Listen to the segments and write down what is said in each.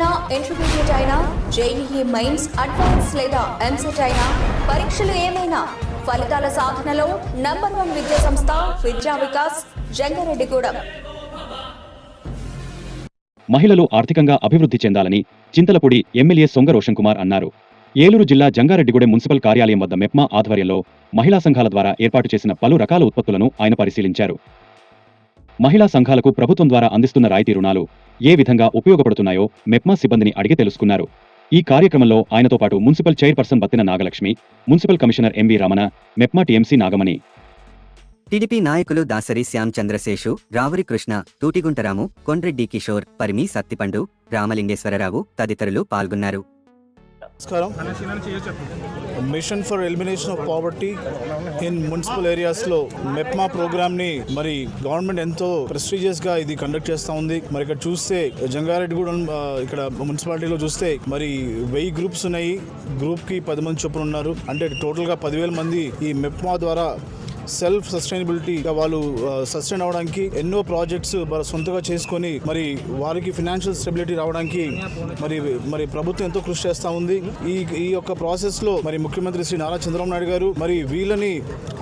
అయినా ఇంటర్మీడియట్ అయినా JEE mains advance లేదా ఎంసెట్ అయినా పరీక్షలు ఏమైనా ఫలితాల సాధనలో నంబర్ వన్ విద్యా సంస్థ విద్యా వికాస్ జంగారెడ్డిగూడెం. మహిళలు ఆర్థికంగా అభివృద్ధి చెందాలని చింతలపూడి ఎమ్మెల్యే సొంగ రోషన్ కుమార్ అన్నారు. ఏలూరు జిల్లా జంగారెడ్డిగూడెం మున్సిపల్ కార్యాలయం వద్ద మెప్మా ఆధ్వర్యంలో మహిళా సంఘాల ద్వారా ఏర్పాటు చేసిన పలు రకాల ఉత్పత్తులను ఆయన పరిశీలించారు. మహిళా సంఘాలకు ప్రభుత్వం ద్వారా అందిస్తున్న రాయితీ రుణాలు ఏ విధంగా ఉపయోగపడుతున్నాయో మెప్మా సిబ్బందిని అడిగి తెలుసుకున్నారు. ఈ కార్యక్రమంలో ఆయనతో పాటు municipal chairperson Battina Nagalakshmi municipal commissioner MV Ramana MEPMA TMC Nagamani. TDP నాయకులు దాసరి శ్యామ్ చంద్రశేషు రావురి కృష్ణ తూటిగుంటరాము కొండ్రెడ్డి కిషోర్ పరిమి సత్తిపండు రామలింగేశ్వరరావు తదితరులు పాల్గొన్నారు. నమస్కారం. Mission for elimination of poverty in municipal ఏరియాస్లో మెప్మా ప్రోగ్రామ్ని మరి గవర్నమెంట్ ఎంతో ప్రెస్టీజియస్గా ఇది కండక్ట్ చేస్తూ ఉంది. మరి ఇక్కడ చూస్తే జంగారెడ్డిగూడెం ఇక్కడ మున్సిపాలిటీలో చూస్తే మరి వెయ్యి గ్రూప్స్ ఉన్నాయి. గ్రూప్కి పది మంది చొప్పున ఉన్నారు. అంటే టోటల్గా పదివేల మంది ఈ మెప్మా ద్వారా సెల్ఫ్ సస్టైనబిలిటీ వాళ్ళు సస్టైన్ అవడానికి ఎన్నో ప్రాజెక్ట్స్ మరి సొంతగా చేసుకొని మరి వారికి ఫినాన్షియల్ స్టెబిలిటీ రావడానికి మరి మరి ప్రభుత్వం ఎంతో కృషి చేస్తూ ఉంది. ఈ ఈ యొక్క ప్రాసెస్లో మరి ముఖ్యమంత్రి శ్రీ నారా చంద్రబాబు నాయుడు గారు మరి వీళ్ళని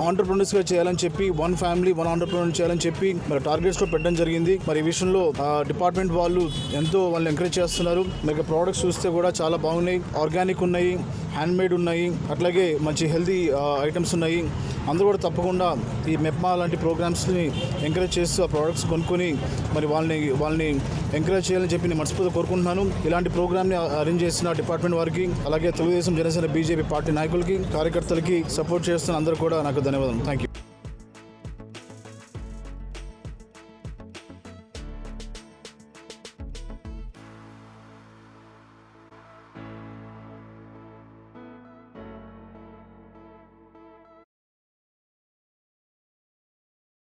ఆంటర్ప్రినర్స్గా చేయాలని చెప్పి వన్ ఫ్యామిలీ వన్ ఆంటర్ప్రినర్ చేయాలని చెప్పి మరి టార్గెట్స్లో పెట్టడం జరిగింది. మరి ఈ విషయంలో డిపార్ట్మెంట్ వాళ్ళు ఎంతో వాళ్ళని ఎంకరేజ్ చేస్తున్నారు. మరి ప్రోడక్ట్స్ చూస్తే కూడా చాలా బాగున్నాయి. ఆర్గానిక్ ఉన్నాయి. హ్యాండ్ మేడ్ ఉన్నాయి అట్లాగే మంచి హెల్దీ ఐటమ్స్ ఉన్నాయి. అందరూ కూడా తప్పకుండా ఈ మెప్మా లాంటి ప్రోగ్రామ్స్ని ఎంకరేజ్ చేస్తూ ఆ ప్రోడక్ట్స్ కొనుక్కొని మరి వాళ్ళని వాళ్ళని ఎంకరేజ్ చేయాలని చెప్పి నేను మనస్ఫూర్తిగా కోరుకుంటున్నాను. ఇలాంటి ప్రోగ్రామ్ని అరేంజ్ చేసిన డిపార్ట్మెంట్ వారికి అలాగే తెలుగుదేశం జనసేన బీజేపీ పార్టీ నాయకులకి కార్యకర్తలకి సపోర్ట్ చేస్తున్న అందరూ కూడా నాకు ధన్యవాదాలు. Thank you